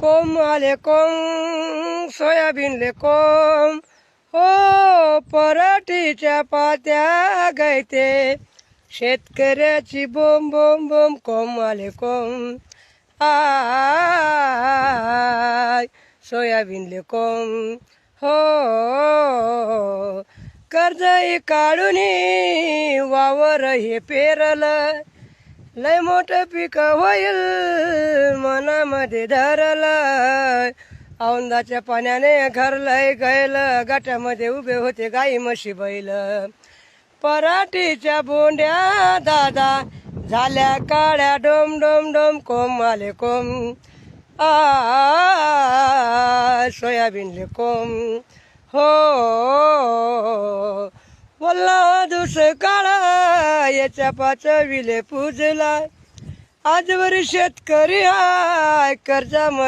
कोम आले कोम सोयाबीनले कोम हो पराठीच्या पात्या गायते. शेतकऱ्याची बोम बोम बोम कोम आले कोम आय सोयाबीनले कोम हो कर्ज काढून वावर हे पेरलं. लय मोठं पीक होईल. मनामध्ये धरलं औंदाच्या पाण्याने घरलंय गैल गाठ्यामध्ये उभे होते गाई म्हशी बैल. पराठीच्या बोंड्या दादा झाल्या काळ्या. डोम डोम डोम कोम आले कोम. आ सोयाबीनले कोम. हो वल्ला दुस काळा याच्या पाचविले पूजला आजवर शेतकरी हाय कर्जा